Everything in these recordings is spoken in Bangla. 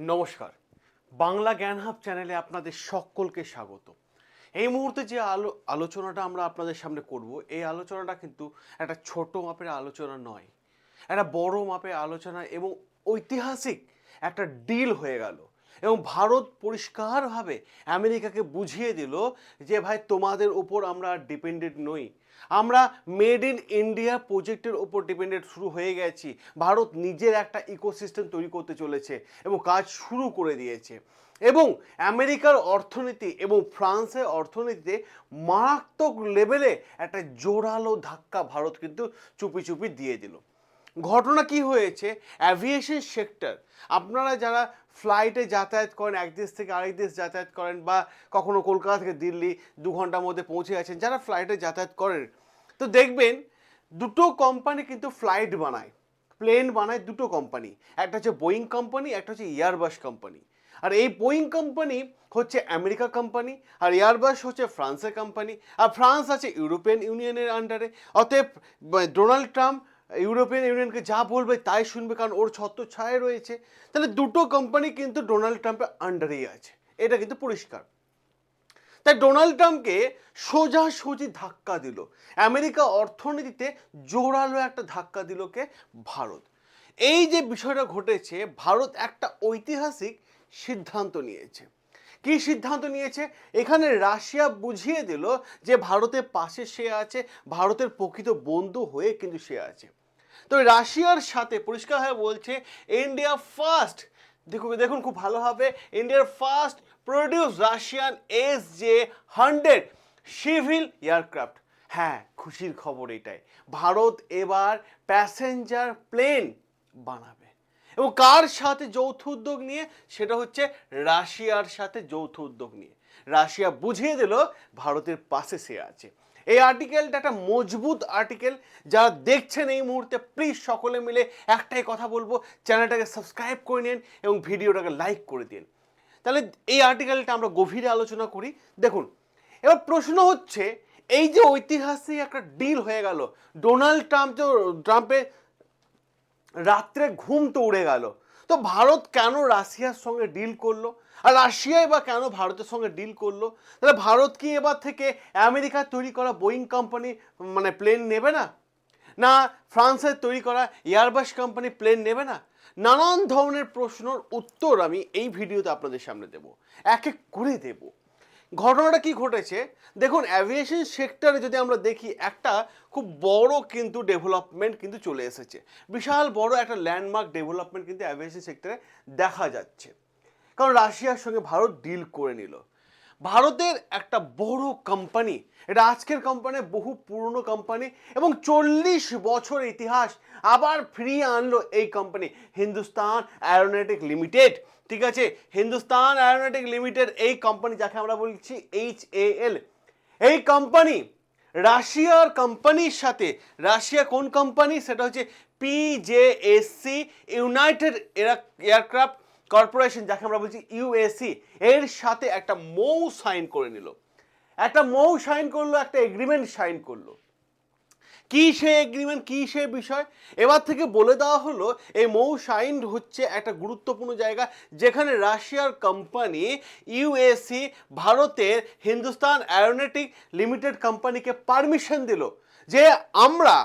নমস্কার। বাংলা জ্ঞান হাব চ্যানেলে আপনাদের সকলকে স্বাগত। এই মুহূর্তে যে আলো, আলোচনাটা আমরা আপনাদের সামনে করব, এই আলোচনাটা কিন্তু একটা ছোট মাপের আলোচনা নয়। একটা বড় মাপের আলোচনা এবং ঐতিহাসিক একটা ডিল হয়ে গেল। এবং ভারত পরিষ্কারভাবে আমেরিকাকে বুঝিয়ে দিল যে, ভাই, তোমাদের উপর আমরা ডিপেন্ডেন্ট নই। আমরা মেড ইন ইন্ডিয়া প্রজেক্টের ওপর ডিপেন্ডেন্ট শুরু হয়ে গেছি। ভারত নিজের একটা ইকোসিস্টেম তৈরি করতে চলেছে এবং কাজ শুরু করে দিয়েছে। এবং আমেরিকার অর্থনীতি এবং ফ্রান্সের অর্থনীতিতে মারাত্মক লেভেলে একটা জোরালো ধাক্কা ভারত কিন্তু চুপি চুপি দিয়ে দিল। ঘটনা কি হয়েছে? অ্যাভিয়েশন সেক্টর আপনারা যারা ফ্লাইটে যাতায়াত করেন, এক দেশ থেকে আরেক দেশ যাতায়াত করেন বা কখনো কলকাতা থেকে দিল্লি দু ঘণ্টার মধ্যে পৌঁছে গেছেন, যারা ফ্লাইটে যাতায়াত করেন, তো দেখবেন দুটো কোম্পানি কিন্তু ফ্লাইট বানায় প্লেন বানায় দুটো কোম্পানি একটা হচ্ছে বোয়িং কোম্পানি একটা হচ্ছে এয়ারবাস কোম্পানি আর এই বোয়িং কোম্পানি হচ্ছে আমেরিকা কোম্পানি আর এয়ারবাস হচ্ছে ফ্রান্সের কোম্পানি আর ফ্রান্স আছে ইউরোপিয়ান ইউনিয়নের আন্ডারে অতএব ডোনাল্ড ট্রাম্প ইউরোপিয়ান ইউনিয়নকে যা বলবে তাই শুনবে, কারণ ওর ছত্র ছায় রয়েছে। তাহলে দুটো কোম্পানি কিন্তু ডোনাল্ড ট্রাম্পের আন্ডারেই আছে। এটা কিন্তু পরিষ্কার। তাই ডোনাল্ড ট্রাম্পকে সোজাসুজি ধাক্কা দিল। আমেরিকা অর্থনীতিতে জোরালো একটা ধাক্কা দিল কে? ভারত। এই যে বিষয়টা ঘটেছে, ভারত একটা ঐতিহাসিক সিদ্ধান্ত নিয়েছে। কি সিদ্ধান্ত নিয়েছে? এখানে রাশিয়া বুঝিয়ে দিল যে ভারতের পাশে সে আছে, ভারতের প্রকৃত বন্ধু হয়ে কিন্তু সে আছে। তো রাশিয়ার সাথে পরিষ্কার হয়ে বলছে ইন্ডিয়া ফার্স্ট দেখুন দেখুন, খুব ভালো হবে। ইন্ডিয়ার first produce Russian S J hundred civil aircraft হ্যাঁ খুশির খবর এটাই। ভারত এবার প্যাসেঞ্জার প্লেন বানাবে। এবং কার সাথে যৌথ উদ্যোগ নিয়ে? সেটা হচ্ছে রাশিয়ার সাথে যৌথ উদ্যোগ নিয়ে। রাশিয়া বুঝিয়ে দিল, ভারতের পাশে সে আছে। এই আর্টিকেলটা একটা মজবুত আর্টিকেল যারা দেখছেন এই মুহূর্তে প্লিজ সকলে মিলে একটাই কথা বলব চ্যানেলটাকে সাবস্ক্রাইব করে নিন এবং ভিডিওটাকে লাইক করে দিন। তাহলে এই আর্টিকেলটা আমরা গভীরে আলোচনা করি। দেখুন, এবার প্রশ্ন হচ্ছে, এই যে ঐতিহাসিক একটা ডিল হয়ে গেল ডোনাল্ড ট্রাম্প তো ট্রাম্পের রাত্রে ঘুম তো উড়ে গেল। তো ভারত কেন রাশিয়ার সঙ্গে ডিল করল? আর রাশিয়াই বা কেন ভারতের সঙ্গে ডিল করল? তাহলে ভারত কি এবার থেকে আমেরিকার তৈরি করা বোয়িং কোম্পানি মানে প্লেন নেবে না? না, ফ্রান্সের তৈরি করা এয়ারবাস কোম্পানি প্লেন নেবে না? নানান ধরনের প্রশ্নর উত্তর আমি এই ভিডিওতে আপনাদের সামনে দেব। এক এক করে দেবো। ঘটনাটা কি ঘটেছে? দেখুন অ্যাভিয়েশন সেক্টরে যদি আমরা দেখি, একটা খুব বড় কিন্তু ডেভেলপমেন্ট কিন্তু চলে এসেছে। বিশাল বড় একটা ল্যান্ডমার্ক ডেভেলপমেন্ট কিন্তু অ্যাভিয়েশন সেক্টরে দেখা যাচ্ছে। কারণ রাশিয়ার সঙ্গে ভারত ডিল করে নিল। ভারতের একটা বড় কোম্পানি এটা আজকের কোম্পানি বহু পুরনো কোম্পানি এবং চল্লিশ বছর ইতিহাস আবার ফিরিয়ে আনলো এই কোম্পানি হিন্দুস্তান অ্যারোনটিক লিমিটেড ঠিক আছে? হিন্দুস্তান অ্যারোনটিক লিমিটেড এই কোম্পানি যাকে আমরা বলছি এইচ এ এল এই কোম্পানি রাশিয়ার কোম্পানির সাথে, রাশিয়া কোন কোম্পানি সেটা হচ্ছে পিজেএসসি ইউনাইটেড এয়ারক্রাফট কর্পোরেশন, যাকে আমরা বলছি ইউএসি এর সাথে একটা মৌ সাইন করে নিল। একটা মৌ সাইন করল, একটা এগ্রিমেন্ট সাইন করল। কি সে এগ্রিমেন্ট, কি সে বিষয়? এবার থেকে বলে দেওয়া হলো, এই মৌ সাইন হচ্ছে একটা গুরুত্বপূর্ণ জায়গা, যেখানে রাশিয়ার কোম্পানি ইউএসি ভারতের হিন্দুস্তান অ্যারোনটিক লিমিটেড কোম্পানিকে পারমিশন দিল যে আমরা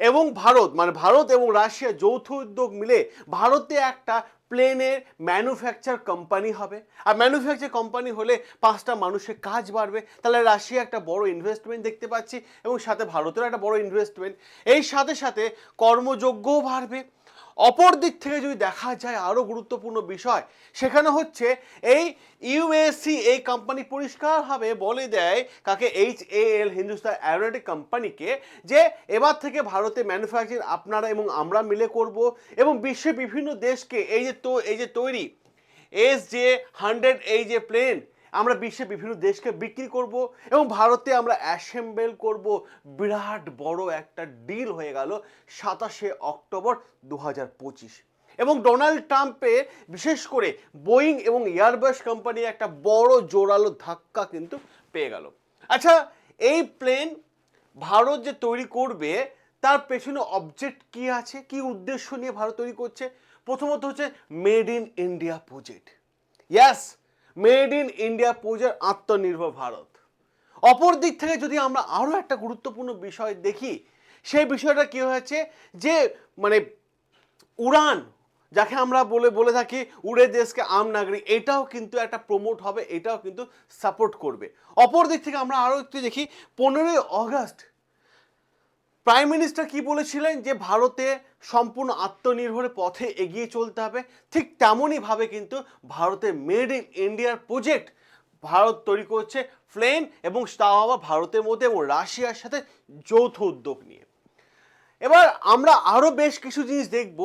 এবং ভারত মানে ভারত এবং রাশিয়া যৌথ উদ্যোগ মিলে ভারতে একটা প্লেনের ম্যানুফ্যাকচার কোম্পানি হবে। আর ম্যানুফ্যাকচার কোম্পানি হলে পাঁচটা মানুষের কাজ বাড়বে। তাহলে রাশিয়া একটা বড় ইনভেস্টমেন্ট দেখতে পাচ্ছি এবং সাথে ভারতের একটা বড় ইনভেস্টমেন্ট এই সাথে সাথে কর্মযোগ্যও বাড়বে। অপর দিক থেকে যদি দেখা যায় আরও গুরুত্বপূর্ণ বিষয়, সেখানে হচ্ছে এই ইউএসসি এই কোম্পানি পরিষ্কারভাবে বলে দেয় কাকে H A L Hindustan aeronautic কোম্পানিকে যে এবার থেকে ভারতে ম্যানুফ্যাকচারিং আপনারা এবং আমরা মিলে করব এবং বিশ্বের বিভিন্ন দেশকে এই যে তো, এই যে তৈরি এস যে হান্ড্রেড এই যে প্লেন আমরা বিশ্বের বিভিন্ন দেশকে বিক্রি করব এবং ভারতে আমরা অ্যাসেম্বল করব। বিরাট বড় একটা ডিল হয়ে গেল সাতাশে অক্টোবর দু হাজার পঁচিশ। এবং ডোনাল্ড ট্রাম্পে বিশেষ করে বোয়িং এবং এয়ারবাস কোম্পানি একটা বড় জোরালো ধাক্কা কিন্তু পেয়ে গেল। আচ্ছা এই প্লেন ভারত যে তৈরি করবে, তার পেছনে অবজেক্ট কি আছে? কি উদ্দেশ্য নিয়ে ভারত তৈরি করছে? প্রথমত হচ্ছে made in India project yes made in India project Aatmanirbhar Bharat. অপর দিক থেকে যদি আমরা আরও একটা গুরুত্বপূর্ণ বিষয় দেখি, সেই বিষয়টা কি হয়েছে যে মানে উড়ান, যাকে আমরা বলে বলে থাকি, উড়ে দেশকে আম নাগরিক এটাও কিন্তু একটা প্রমোট হবে, এটাও কিন্তু সাপোর্ট করবে। অপর দিক থেকে আমরা আরও একটু দেখি, পনেরোই অগস্ট প্রাইম মিনিস্টার কি বলেছিলেন? যে ভারতে সম্পূর্ণ আত্মনির্ভরের পথে এগিয়ে চলতে হবে। ঠিক তেমনইভাবে কিন্তু ভারতের মেড ইন ইন্ডিয়ার প্রজেক্ট ভারত তৈরি করছে প্লেন এবং তাও আবার ভারতের মধ্যে এবং রাশিয়ার সাথে যৌথ উদ্যোগ নিয়ে। এবার আমরা আরও বেশ কিছু জিনিস দেখব।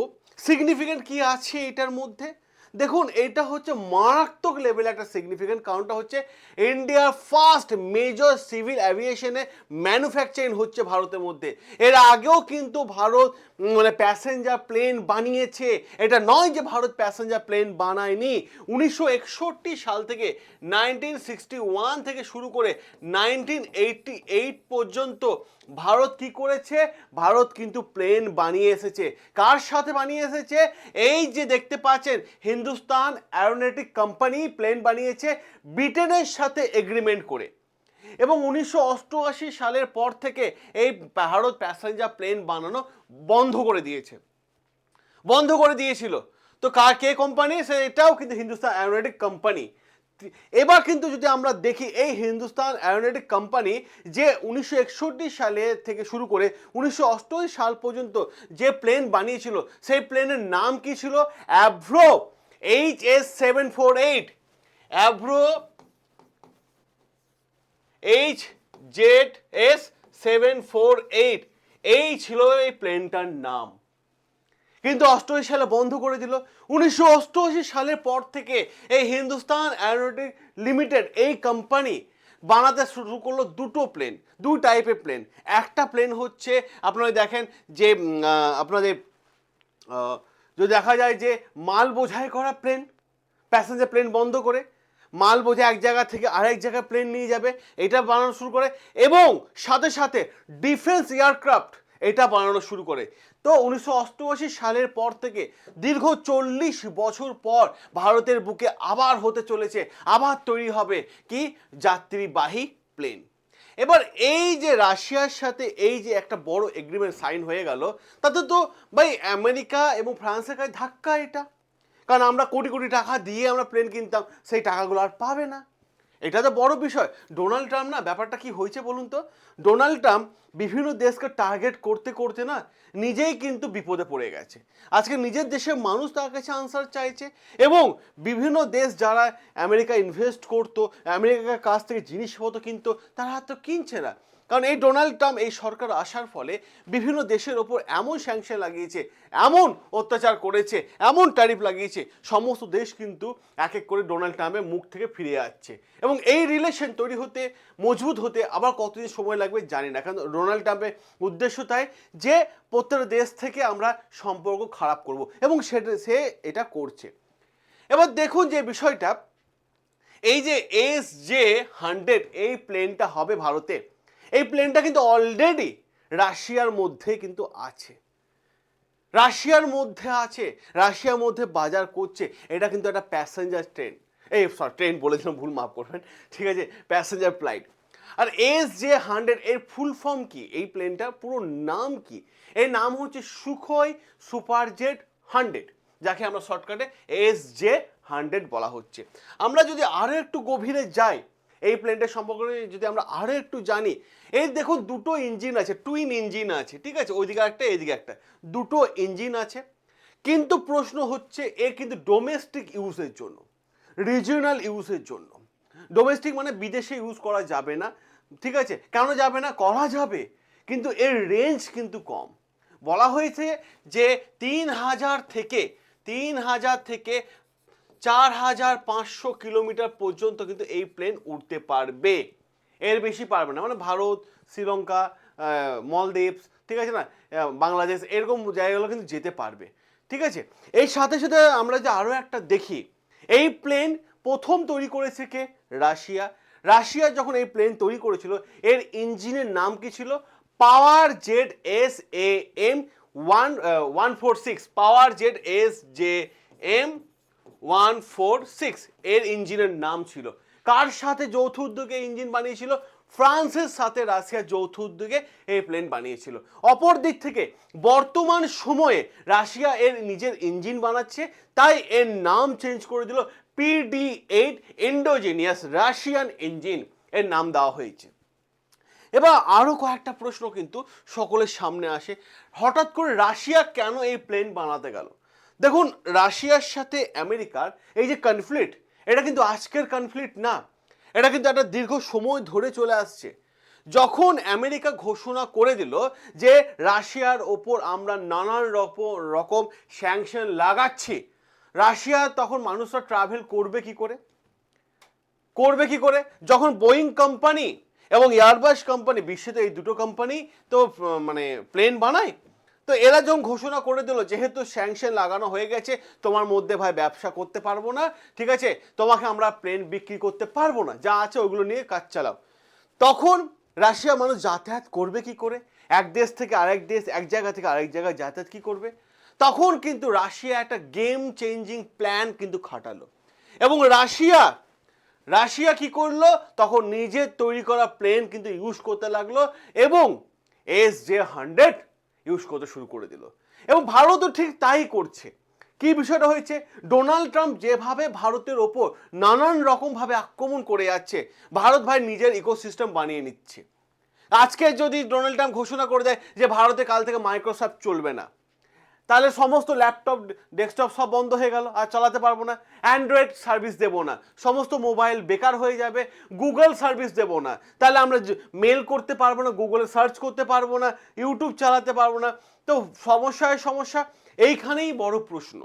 সিগনিফিকেন্ট কি আছে এটার মধ্যে? দেখুন, এটা হচ্ছে মারাত্মক লেভেল একটা সিগনিফিকেন্ট কারণটা হচ্ছে ইন্ডিয়ার ফার্স্ট মেজর সিভিল অ্যাভিয়েশনে ম্যানুফ্যাকচারিং হচ্ছে ভারতের মধ্যে। এর আগেও কিন্তু ভারত মানে প্যাসেঞ্জার প্লেন বানিয়েছে। এটা নয় যে ভারত প্যাসেঞ্জার প্লেন বানায়নি। উনিশশো একষট্টি সাল থেকে নাইনটিন থেকে শুরু করে নাইনটিন পর্যন্ত ভারত কি করেছে? ভারত কিন্তু প্লেন বানিয়ে এসেছে। কার সাথে বানিয়ে এসেছে? এই যে দেখতে পাচ্ছেন হিন্দুস্তান অ্যারোনেটিক কোম্পানি প্লেন বানিয়েছে ব্রিটেনের সাথে এগ্রিমেন্ট করে। এবং উনিশশো অষ্টআশি সালের পর থেকে এই ভারত প্যাসেঞ্জার প্লেন বানানো বন্ধ করে দিয়েছে। বন্ধ করে দিয়েছিল। তো কার, কে কোম্পানি? সে এটাও কিন্তু হিন্দুস্তান অ্যারোনেটিক কোম্পানি। এবার কিন্তু যদি আমরা দেখি এই হিন্দুস্তান অ্যারোনেটিক কোম্পানি যে উনিশশো একষট্টি সালে থেকে শুরু করে উনিশশো অষ্টআশি সাল পর্যন্ত যে প্লেন বানিয়েছিল, সেই প্লেনের নাম কি ছিল? Avro. H S seven four eight Avro H Z S seven four eight এই ছিল এই প্লেনটার নাম। কিন্তু অষ্টআশি সালে বন্ধ করে দিল। উনিশশো অষ্টআশি সালের পর থেকে এই হিন্দুস্তান অ্যারোনটিক লিমিটেড, এই কোম্পানি বানাতে শুরু করল দুটো প্লেন দু টাইপের প্লেন একটা প্লেন হচ্ছে, আপনারা দেখেন যে আপনাদের যদি দেখা যায় যে মাল বোঝাই করা প্লেন প্যাসেঞ্জার প্লেন বন্ধ করে, মাল বোঝা এক জায়গা থেকে আরেক জায়গায় প্লেন নিয়ে যাবে, এটা বানানো শুরু করে এবং সাথে সাথে ডিফেন্স এয়ারক্রাফট এটা বানানো শুরু করে। তো উনিশশো অষ্টআশি সালের পর থেকে দীর্ঘ চল্লিশ বছর পর ভারতের বুকে আবার হতে চলেছে, আবার তৈরি হবে কি? যাত্রীবাহী প্লেন এবার এই যে রাশিয়ার সাথে এই যে একটা বড় এগ্রিমেন্ট সাইন হয়ে গেল, তাতে তো ভাই আমেরিকা এবং ফ্রান্সের কাছে ধাক্কা এটা। কারণ আমরা কোটি কোটি টাকা দিয়ে আমরা প্লেন কিনতাম, সেই টাকাগুলো আর পাবে না। এটা তো বড় বিষয়। ডোনাল্ড ট্রাম্প না, ব্যাপারটা কি হয়েছে বলুন তো? ডোনাল্ড ট্রাম্প বিভিন্ন দেশকে টার্গেট করতে করতে না, নিজেই কিন্তু বিপদে পড়ে গেছে। আজকে নিজের দেশের মানুষ তার কাছে আনসার চাইছে এবং বিভিন্ন দেশ যারা আমেরিকা ইনভেস্ট করতো আমেরিকার কাছ থেকে জিনিসপত্র কিনতো, তারা তো কিনছে না। কারণ এই ডোনাল্ড ট্রাম্প, এই সরকার আসার ফলে বিভিন্ন দেশের ওপর এমন স্যাংশন লাগিয়েছে, এমন অত্যাচার করেছে, এমন ট্যারিফ লাগিয়েছে, সমস্ত দেশ কিন্তু এক এক করে ডোনাল্ড ট্রাম্পের মুখ থেকে ফিরে যাচ্ছে এবং এই রিলেশন তৈরি হতে, মজবুত হতে আবার কতদিন সময় লাগবে জানি না। কারণ ডোনাল্ড ট্রাম্পের উদ্দেশ্য তাই যে প্রত্যেকটা দেশ থেকে আমরা সম্পর্ক খারাপ করব এবং সেটা, সে এটা করছে। এবার দেখুন যে বিষয়টা, এই যে এস জে হান্ড্রেড এই প্লেনটা হবে ভারতে। এই প্লেনটা কিন্তু অলরেডি রাশিয়ার মধ্যে কিন্তু আছে। রাশিয়ার মধ্যে আছে, রাশিয়ার মধ্যে বাজার করছে, এটা কিন্তু একটা প্যাসেঞ্জার ট্রেন এই সরি ট্রেন বলেছিলাম ভুল মাফ করবেন। ঠিক আছে প্যাসেঞ্জার ফ্লাইট আর এস জে হান্ড্রেড এর ফুল ফর্ম কি? এই প্লেনটার পুরো নাম কি? এর নাম হচ্ছে সুখই সুপারজেট হান্ড্রেড যাকে আমরা শর্টকাটে এস জে হান্ড্রেড বলা হচ্ছে। আমরা যদি আরও একটু গভীরে যাই এই প্লেনটার সম্পর্কে যদি আমরা আরও একটু জানি, এই দেখুন দুটো ইঞ্জিন আছে টুইন ইঞ্জিন আছে, ঠিক আছে? ওইদিকে একটা, এইদিকে একটা। দুটো ইঞ্জিন আছে, কিন্তু প্রশ্ন হচ্ছে এ কিন্তু ডোমেস্টিক ইউজের জন্য রিজিওনাল ইউজের জন্য। ডোমেস্টিক মানে বিদেশে ইউজ করা যাবে না, ঠিক আছে? কেন যাবে না? করা যাবে, কিন্তু এর রেঞ্জ কিন্তু কম। বলা হয়েছে যে তিন হাজার থেকে, তিন হাজার থেকে চার হাজার পাঁচশো কিলোমিটার পর্যন্ত কিন্তু এই প্লেন উঠতে পারবে। এর বেশি পারবে না। মানে ভারত, শ্রীলঙ্কা মলদ্বীপস, ঠিক আছে না? বাংলাদেশ, এরকম জায়গাগুলো কিন্তু যেতে পারবে। ঠিক আছে? এই সাথে সাথে আমরা যে আরও একটা দেখি, এই প্লেন প্রথম তৈরি করেছে কে? রাশিয়া। রাশিয়া যখন এই প্লেন তৈরি করেছিল, এর ইঞ্জিনের নাম কি ছিল? Power Z S A M one one four six. Power Z S J M one four six এর ইঞ্জিনের নাম ছিল। কার সাথে যৌথ উদ্যোগে ইঞ্জিন বানিয়েছিল? ফ্রান্সের সাথে রাশিয়া যৌথ উদ্যোগে এই প্লেন বানিয়েছিল। অপর দিক থেকে বর্তমান সময়ে রাশিয়া এর নিজের ইঞ্জিন বানাচ্ছে, তাই এর নাম চেঞ্জ করে দিল PD eight indigenous Russian engine এর নাম দেওয়া হয়েছে। এবার আরও কয়েকটা প্রশ্ন কিন্তু সকলের সামনে আসে। হঠাৎ করে রাশিয়া কেন এই প্লেন বানাতে গেল? দেখুন, রাশিয়ার সাথে আমেরিকার এই যে কনফ্লিক্ট এটা কিন্তু আজকের কনফ্লিক্ট না। এটা কিন্তু একটা দীর্ঘ সময় ধরে চলে আসছে। যখন আমেরিকা ঘোষণা করে দিল যে রাশিয়ার ওপর আমরা নানান রকম স্যাংশন লাগাচ্ছি, রাশিয়া তখন মানুষরা ট্রাভেল করবে কি করে? করবে কি করে? যখন বোয়িং কোম্পানি এবং এয়ারবাস কোম্পানি বিশ্বে তো এই দুটো কোম্পানি তো মানে প্লেন বানায় তো এরা যখন ঘোষণা করে দিল, যেহেতু স্যাংশন লাগানো হয়ে গেছে, তোমার মধ্যে ভাই ব্যবসা করতে পারব না, ঠিক আছে? তোমাকে আমরা প্লেন বিক্রি করতে পারব না, যা আছে ওগুলো নিয়ে কাজ চালাও। তখন রাশিয়া মানুষ যাতায়াত করবে কি করে? এক দেশ থেকে আরেক দেশ, এক জায়গা থেকে আরেক জায়গায় যাতায়াত কি করবে? তখন কিন্তু রাশিয়া একটা গেম চেঞ্জিং প্ল্যান কিন্তু খাটালো। এবং রাশিয়া রাশিয়া কি করল? তখন নিজের তৈরি করা প্লেন কিন্তু ইউজ করতে লাগল এবং এস জে হান্ড্রেড ইউজ করতে শুরু করে দিল। এবং ভারতও ঠিক তাই করছে। কি বিষয়টা হয়েছে? ডোনাল্ড ট্রাম্প যেভাবে ভারতের ওপর নানান রকমভাবে আক্রমণ করে যাচ্ছে, ভারত ভাই নিজের ইকোসিস্টেম বানিয়ে নিচ্ছে। আজকে যদি ডোনাল্ড ট্রাম্প ঘোষণা করে দেয় যে ভারতে কাল থেকে মাইক্রোসফট চলবে না তাহলে সমস্ত ল্যাপটপ ডেস্কটপ সব বন্ধ হয়ে গেল, আর চালাতে পারব না। অ্যান্ড্রয়েড সার্ভিস দেব না। সমস্ত মোবাইল বেকার হয়ে যাবে গুগল সার্ভিস দেব না। তাহলে আমরা মেল করতে পারব না গুগলে সার্চ করতে পারব না ইউটিউব চালাতে পারব না। তো সমস্যায় সমস্যা, এইখানেই বড় প্রশ্ন।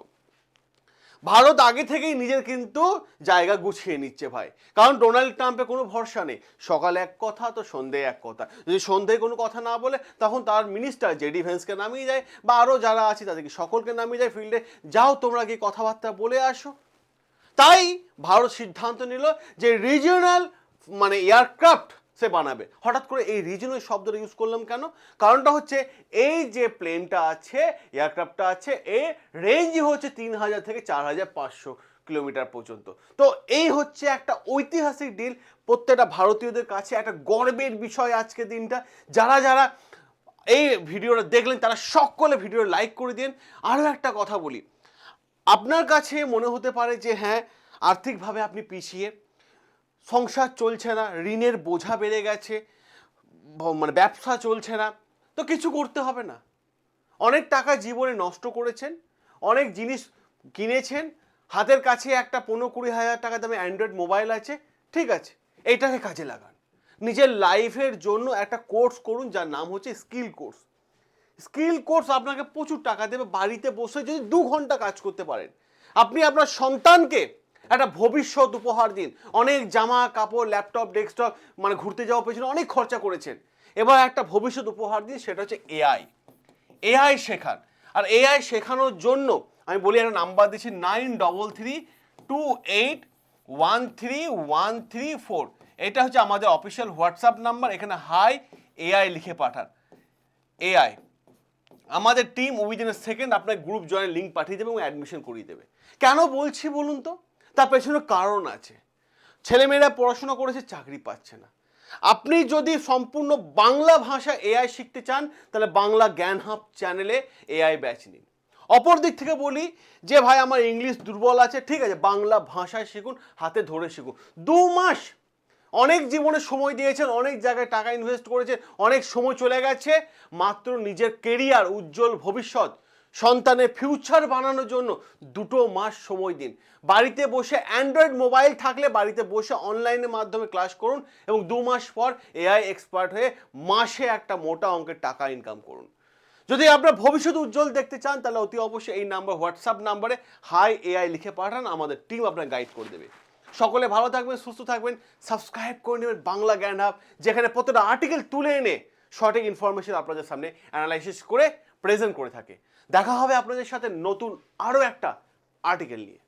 ভারত আগে থেকেই নিজের কিন্তু জায়গা গুছিয়ে নিচ্ছে ভাই। কারণ ডোনাল্ড ট্রাম্পে কোনো ভরসা নেই। সকালে এক কথা, তো সন্ধে এক কথা। যদি সন্ধে কোনো কথা না বলে, তখন তার মিনিস্টার জেডি ভেন্সকে নামিয়ে যায় বা আরও যারা আছে তাদেরকে সকলকে নামিয়ে যায় ফিল্ডে যাও তোমরা গিয়ে কথাবার্তা বলে আসো। তাই ভারত সিদ্ধান্ত নিল যে রিজিওনাল মানে এয়ারক্রাফট সে বানাবে। হঠাৎ করে এই রিজনাল শব্দটা ইউজ করলাম কেন? কারণটা হচ্ছে এই যে প্লেনটা আছে এয়ারক্রাফটটা আছে, এ রেঞ্জই হচ্ছে তিন হাজার থেকে চার হাজার পাঁচশো কিলোমিটার পর্যন্ত। তো এই হচ্ছে একটা ঐতিহাসিক ডিল প্রত্যেকটা ভারতীয়দের কাছে। একটা গর্বের বিষয় আজকে দিনটা। যারা যারা এই ভিডিওটা দেখলেন, তারা সকলে ভিডিও লাইক করে দিন। আরও একটা কথা বলি। আপনার কাছে মনে হতে পারে যে হ্যাঁ আর্থিকভাবে আপনি পিছিয়ে। সংসার চলছে না, ঋণের বোঝা বেড়ে গেছে মানে ব্যবসা চলছে না, তো কিছু করতে হবে না। অনেক টাকা জীবনে নষ্ট করেছেন, অনেক জিনিস কিনেছেন, হাতের কাছে একটা পনেরো কুড়ি হাজার টাকা দামে অ্যান্ড্রয়েড মোবাইল আছে, ঠিক আছে এইটাকে কাজে লাগান। নিজের লাইফের জন্য একটা কোর্স করুন, যার নাম হচ্ছে স্কিল কোর্স স্কিল কোর্স আপনাকে প্রচুর টাকা দেবে, বাড়িতে বসে যদি দু ঘণ্টা কাজ করতে পারেন। আপনি আপনার সন্তানকে একটা ভবিষ্যৎ উপহার দিন। অনেক জামা, কাপড়, ল্যাপটপ, ডেস্কটপ মানে ঘুরতে যাওয়ার পেছনে অনেক খরচা করেছেন। এবার একটা ভবিষ্যৎ উপহার দিন, সেটা হচ্ছে এআই এআই শেখান। আর এআই শেখানোর জন্য আমি বলি একটা নাম্বার দিচ্ছি nine double three two eight one three one three four. এটা হচ্ছে আমাদের অফিসিয়াল হোয়াটসঅ্যাপ নাম্বার, এখানে হাই এআই লিখে পাঠান। এআই আমাদের টিম উইদিন সেকেন্ড আপনার গ্রুপ জয়েন লিঙ্ক পাঠিয়ে দেবে এবং অ্যাডমিশন করিয়ে দেবে। কেন বলছি বলুন তো? তার পেছনে কারণ আছে। ছেলেমেয়েরা পড়াশোনা করেছে, চাকরি পাচ্ছে না। আপনি যদি সম্পূর্ণ বাংলা ভাষা এআই শিখতে চান, তাহলে বাংলা জ্ঞান হাব চ্যানেলে এআই ব্যাচ নিন। অপর দিক থেকে বলি যে, ভাই, আমার ইংলিশ দুর্বল আছে, ঠিক আছে, বাংলা ভাষায় শিখুন, হাতে ধরে শিখুন। দু মাস অনেক জীবনে সময় দিয়েছেন, অনেক জায়গায় টাকা ইনভেস্ট করেছেন, অনেক সময় চলে গেছে, মাত্র নিজের কেরিয়ার উজ্জ্বল ভবিষ্যৎ সন্তানের ফিউচার বানানোর জন্য দুটো মাস সময় দিন। বাড়িতে বসে অ্যান্ড্রয়েড মোবাইল থাকলে বাড়িতে বসে অনলাইনের মাধ্যমে ক্লাস করুন এবং দু মাস পর এআই এক্সপার্ট হয়ে মাসে একটা মোটা অঙ্কের টাকা ইনকাম করুন। যদি আপনার ভবিষ্যৎ উজ্জ্বল দেখতে চান, তাহলে অতি অবশ্যই এই নাম্বার হোয়াটসঅ্যাপ নাম্বারে হাই এআই লিখে পাঠান, আমাদের টিম আপনার গাইড করে দেবে। সকলে ভালো থাকবেন, সুস্থ থাকবেন সাবস্ক্রাইব করে নেবেন বাংলা জ্ঞান হাব যেখানে প্রতিটা আর্টিকেল তুলে এনে সঠিক ইনফরমেশন আপনাদের সামনে অ্যানালাইসিস করে প্রেজেন্ট করে থাকে। দেখা হবে আপনাদের সাথে নতুন আরও একটা আর্টিকেল নিয়ে।